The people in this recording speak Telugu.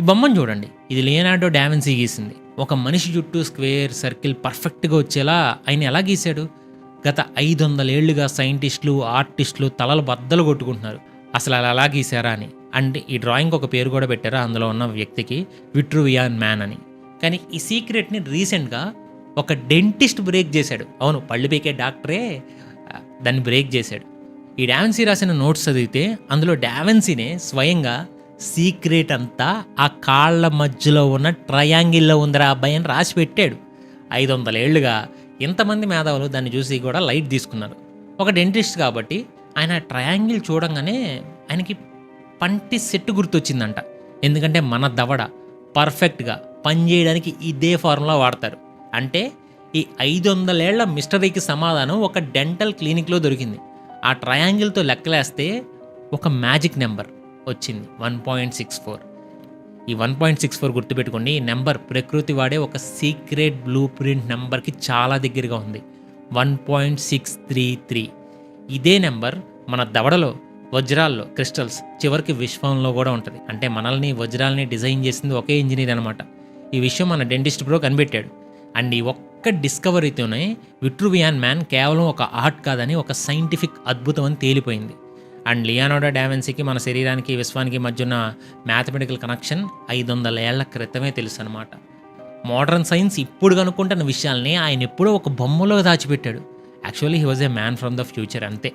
ఈ బొమ్మను చూడండి. ఇది లియనార్డో డావెన్సీ గీసింది. ఒక మనిషి చుట్టూ స్క్వేర్ సర్కిల్ పర్ఫెక్ట్గా వచ్చేలా ఆయన ఎలా గీశాడు? గత ఐదు వందలేళ్ళుగా సైంటిస్టులు ఆర్టిస్టులు తలలు బద్దలు కొట్టుకుంటున్నారు. అసలు అలా ఎలా గీశారా అని. అండ్ ఈ డ్రాయింగ్ ఒక పేరు కూడా పెట్టారు అందులో ఉన్న వ్యక్తికి? విట్రువియాన్ మ్యాన్ అని. కానీ ఈ సీక్రెట్ని రీసెంట్గా ఒక డెంటిస్ట్ బ్రేక్ చేశాడు. అవును పళ్ళు పీకే డాక్టరే దాన్ని బ్రేక్ చేశాడు. ఈ డావెన్సీ రాసిన నోట్స్ చదివితే అందులో డావెన్సీనే స్వయంగా సీక్రెట్ అంతా ఆ కాళ్ళ మధ్యలో ఉన్న ట్రయాంగిల్లో ఉందిరా అబ్బాయి అని రాసి పెట్టాడు. ఐదు వందల ఏళ్ళుగా ఇంతమంది మేధావులు దాన్ని చూసి కూడా లైట్ తీసుకున్నారు. ఒక డెంటిస్ట్ కాబట్టి ఆయన ట్రయాంగిల్ చూడంగానే ఆయనకి పంటి సెట్ గుర్తొచ్చిందంట. ఎందుకంటే మన దవడ పర్ఫెక్ట్గా పనిచేయడానికి ఇదే ఫార్ములా వాడతారు. అంటే ఈ ఐదు వందలేళ్ళ మిస్టరీకి సమాధానం ఒక డెంటల్ క్లినిక్లో దొరికింది. ఆ ట్రయాంగిల్తో లెక్కలేస్తే ఒక మ్యాజిక్ నెంబర్. వచ్చింది. One point six four. ఈ వన్ పాయింట్ సిక్స్ ఫోర్ గుర్తుపెట్టుకోండి ఈ నెంబర్ ప్రకృతి వాడే ఒక సీక్రెట్ బ్లూ ప్రింట్ నెంబర్కి చాలా దగ్గరగా ఉంది. One point six three three. ఇదే నెంబర్ మన దవడలో వజ్రాల్లో క్రిస్టల్స్ చివరికి విశ్వంలో కూడా ఉంటుంది. అంటే మనల్ని వజ్రాలని డిజైన్ చేసింది ఒకే ఇంజనీర్ అనమాట ఈ విషయం మన డెంటిస్ట్ బ్రో కనిపెట్టాడు. అండ్ ఈ ఒక్క డిస్కవరీతోనే విట్రువియాన్ మ్యాన్ కేవలం ఒక ఆర్ట్ కాదని ఒక సైంటిఫిక్ అద్భుతం అని తేలిపోయింది. అండ్ లియానోడో డావెన్సీకి మన శరీరానికి విశ్వానికి మధ్య ఉన్న మ్యాథమెటికల్ కనెక్షన్ ఐదు వందల ఏళ్ళ క్రితమే తెలుసు అనమాట మోడర్న్ సైన్స్ ఇప్పుడు కనుక్కుంటున్న విషయాల్ని ఆయన ఎప్పుడో ఒక బొమ్మలో దాచిపెట్టాడు. Actually he was a man from the future అంతే.